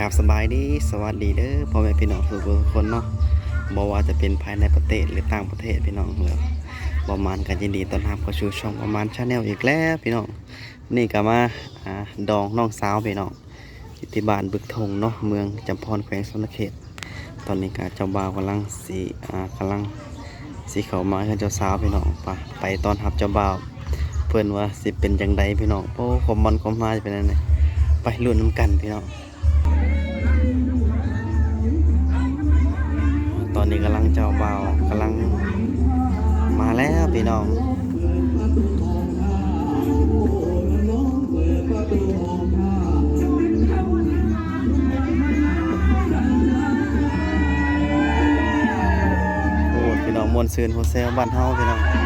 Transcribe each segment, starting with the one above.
กับสบายดีสวัสดีเด้อพ่อแม่พี่น้องทุกคนเนาะบอกว่าจะเป็นภายในประเทศหรือต่างประเทศพี่น้องเล้อประมาณกันยินดีต้อนรับเข้าสู่ช่องประมาณชาแนลอีกแล้วพี่น้องนี่ก็มาดองน้องสาวพี่น้องอยู่ที่บ้านบึกทงเนาะเมืองจำพรแขวงสุนทรเขต ตอนนี้ก็เจ้าบ่าวกำลังสีอ่ากำลังสีเขามาให้เจ้าสาวพี่น้องไปไปตอนรับเจ้าบ่าวเพื่อนว่าสิเป็นยังไงพี่น้องโอ้คอมมอนคอมมาจะเป็นยังไงไปลุ้นน้ำกันพี่น้อง ตอนนี้กำลังเจ้าเบากำลังมาแล้วพี่น้องโอ้พี่น้องมวนซื่นโฮเซลบ้านเฮาพี่น้อง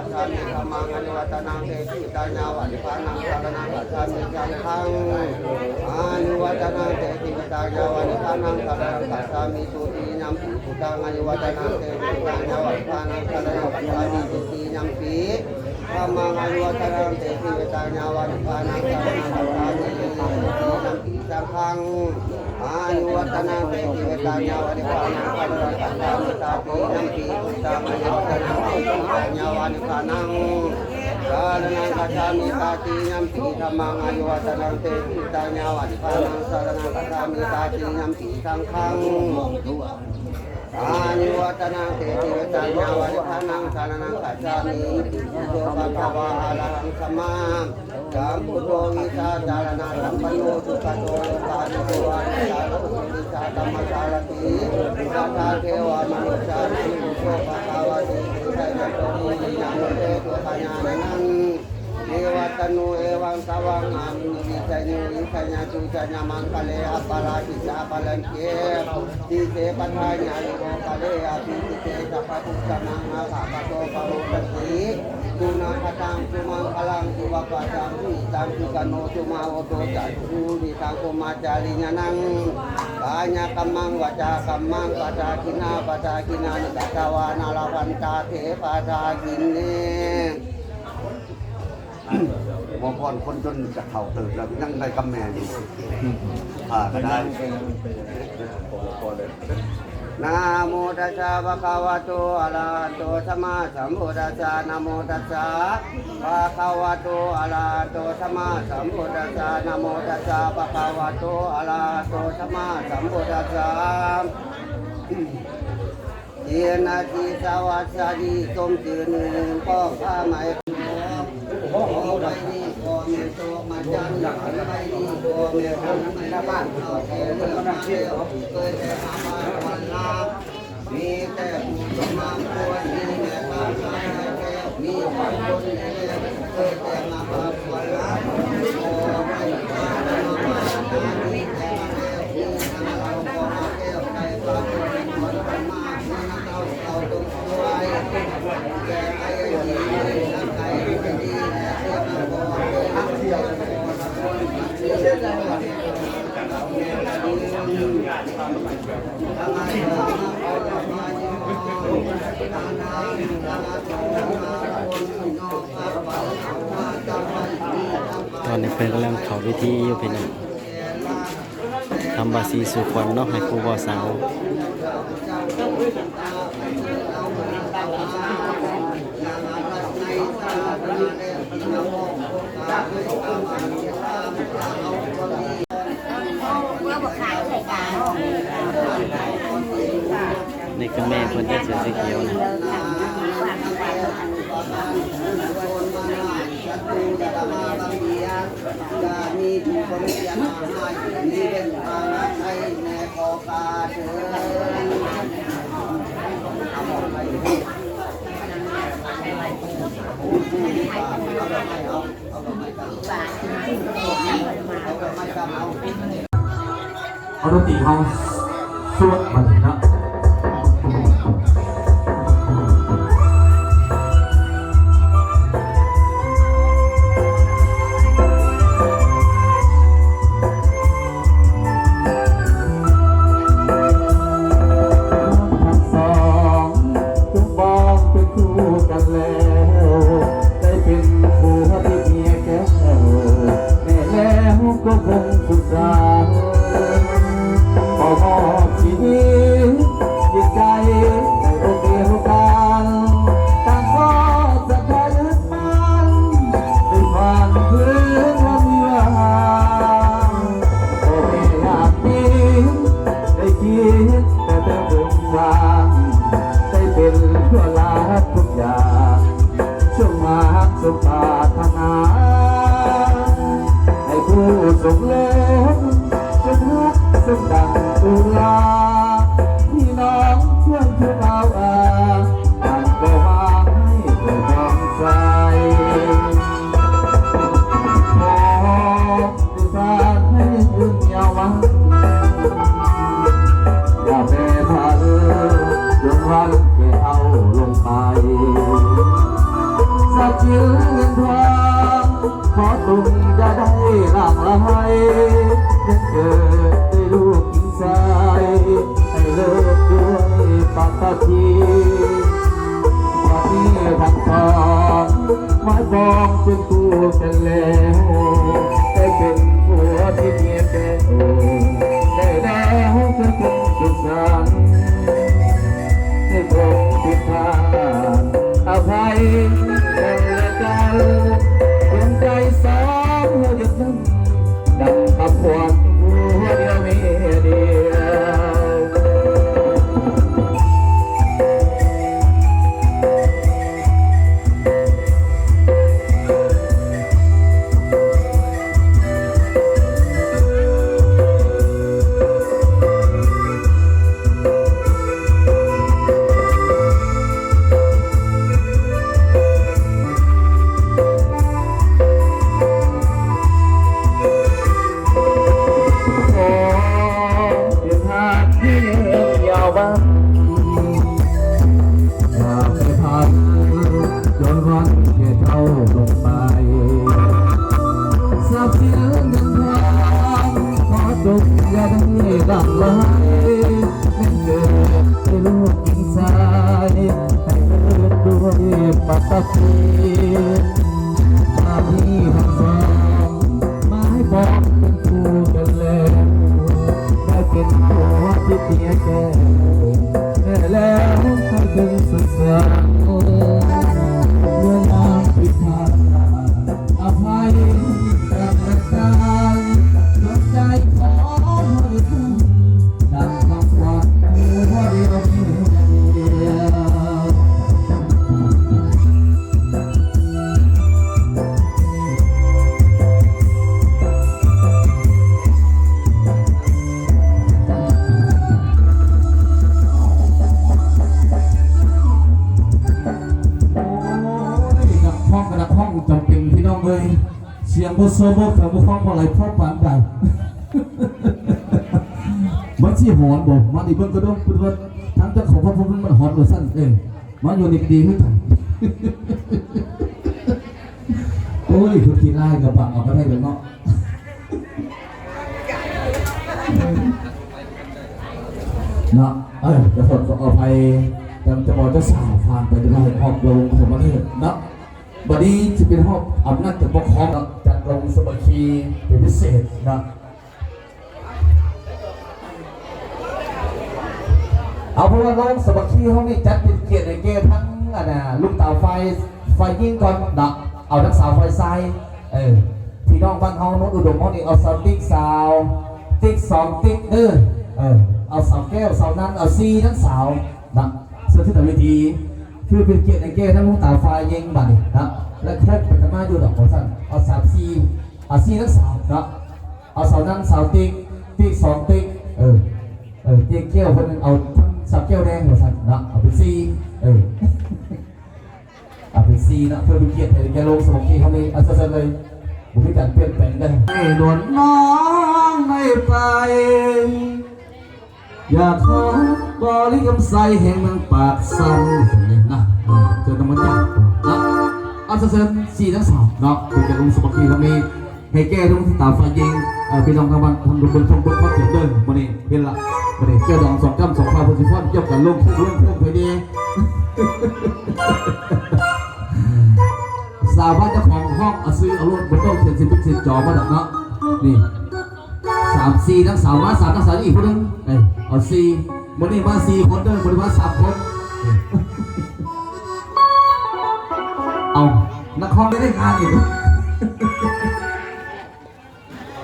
ารนังกัจามิธรรมังอายุวัฒนังเตติตายนาวันิพานังสารนังกัจฉามิสังฆังอายุวัฒนังเตติตายนาวันิพานังสารนังกัจฉามิสุติยัมปิพุทธังอายุวัฒนังเตติตายนาวันิพานังสารนังกัจฉามิสุติยัมปิธรรมังอายุวัฒนังเตติตายนาวันิพานังสารนังกัจฉามิสุติยัมปิ สังฆังอายุวัฒนาเตติเวตาญาวนิพานังปัญญาตัสสะมิตาปีนังปีอุตตมะยวัฒนังเตติญาวานิพานังกาลนังกัจจามิตาตินังปีธรรมังอายุวัฒนาเตติตาญาวนิพานังสารนังกัจจามิตาตินังปีสังฆัง อายุวัตนังเตติวตัญญาวานิพานังสารนังกัจฉามิโสภะคะวะอะระหังสัมมาสัมพุทโธวิชาจารณะสัมปันโนสุขโตโลกาภิวานิชาโลวิชาธรรมสารติสัทธาเทวามนุษย์ชาติโสภะคะวะติไตรยโตมิยังเตตุปัญญานัง เอวัตโนเอวังสวังอามิวิจัยโนวิจัยญจุจัยญามังคะเลอปาราติสาปาลังเกติเสปัฏฐาญาโยคะเลอาภิติเตสัพพะทุสนังอาภาปะโตปะโรตติตุนาคตังสุมังคลังสุวะปะจังวิตังสุกโนสุมาโอโตจัตตุวิตังโกมาจาริญานังกายกัมมังวาจากัมมังปัจาคินาปัจาคินานิกัตตวานาลาวันตาเถปัจาคินเน บางคนคนจนจะเข่าตื่นแล้วยังได้กำแม่อยู่อ่าก็ได้นะโมตัสสะภะคะวะโตอะระหะโตสัมมาสัมพุทธัสสะนะโมตัสสะภะคะวะโตอะระหะโตสัมมาสัมพุทธัสสะนะโมตัสสะภะคะวะโตอะระหะโตสัมมาสัมพุทธัสสะเยนาทีสวัสดีสมจือหนึ่งพ่อข้าไหม ขอไปดีขอเมตโตมาจันหลังไปดีขอเมตโตไม่ละบ้านเขาเทเรื่องมาเลี้ยวเคยแต่หามาวันลามีแต่ผู้สมาควรมีแม่ตาตาแก้วมีคนคนเลี้เคยแต่มาวันลาขอไปมามามานามีแต่มาแล้วมีนาเราขอมาแก้วใจฟ้าเป็นคนคนมากมีนาเราเราต้องช่วยแก้ไขดีนักไก่ดีเรียกมาบอกเรียกมาบอกเรียกมาบอก ตอนนี้เพิ่นกำลัง วิธีอยู่พี่น้องทำบาสีสุขวัญเนาะให้ครูบ่สาวนี่คือแม่เพิ่นได้เสื้อสีเขียวนะ มีทุกคนเสียหายมีเป็นทาใช้ในโอกาสเถิดเอาหมดไปเอาไปเอาเอาไปกันเอาไปกตรีเขาสวดมาเลยนะ ลาพี่น้องช่วยทุกเอาอาต่างก็มาให้เกิดความใจขอดิสานให้ยืนยาวมันอย่าแพ้พันจนวันแกเอาลงไปสักยืนทางขอตุงจะได้หลังละให้ยังเกิด ปากตาทีวันนี้ทั้งสองไม้บองเป็นตัวกันแล้วได้เป็นผัวที่เมียแก่โอได้แล้วก็คงสุขสันต์ให้พบผิดพลาดอภัยกันละกันดวงใจสองเราหยุดนั้นดังตะพวน see. บิ่งเสียงบุษบกแต่บุฟังพอไหลพ่อปานใดมันสิหอนบอกมันอีเบิ่งก็ต้องเพูดว่าทั้งเจ้าของพระพุทธมันหอนว่าสั้นเองมันอยู่ในกดีขึ้นไปโอ้ยคือขี้ไล่กับปากเอาก็ได้เลยเนาะเนาะเอ้ยจะฝนก็เอาไปแต่จะบอกเจะสาวฟางไปจะได้ห้องลงสมบัติเนาะ บัดนี้จะเป็นห้องอำนาจจะปกครองจัดลงสมัคคีเป็นพิเศษนะเอาเพราะว่าลงสมัคคีห้องนี้จัดเป็นเกียรติในเกมทั้งอะนะลูกเต่าไฟไฟยิงก่อนนะเอาทั้งสาวไฟไซเออพี่น้องบ้านเฮาน้นอุดมห้องนี้เอาสาวติ๊กสาวติ๊กสองติ๊กเอเออเอาเสาแก้วเสานั้นเอาซีทั้งสาวนะเสื้อที่ต่าเวที คือเป็นเกียรติในเกมทั้งมุ้งตาไฟยิงบัดนี่นะและแค่เป็นธรรมาอยู่ดอกของสั้นเอาสามซีเอาซีทั้งเสาวนะเอาสาวนั้นเสาวติ๊กติ๊กสองติ๊กเออเออติ๊กแก้วคนนึงเอาทั้งเสาแก้วแดงของสั้นนะเอาเป็นซีเออเอาเป็นซีนะเพื่อเป็นเกียรติในแกลงสมองที่เขาเลยเอาซะๆเลยบุคลิการเปลี่ยนแปลงได้ให้หนวลน้องไม่ไปอยากขอบริกรรมใส่แห่งเมืองปากสัน นี่นะเออเจอกันมันยากนะเอาเสริมสี่ทั้งสองเนาะเป็นการลงสมัครที่เขามีให้แก้ตรงที่ตาไฟยิงพี่น้องกำลังทำดูบนชมบนข้อเขียนเดินวันนี้เห็นละวันนี้แก้ดองสองกำสองพาโพสิฟอนยกกันลงพุ่งลงพุ่งไปดีสาวบ้านเจ้าของห้องเอาซื้อเอารถบนโต๊ะเขียนสิบสิบจอมาดักเนาะนี่สามสี่ทั้งสาวมาสามทั้งสาวอีกคนนึงเอ้ยเอาสี่วันนี้มาสี่คนเดินวันนี้มาสามคน อานักคอมไม่ได้งานอีก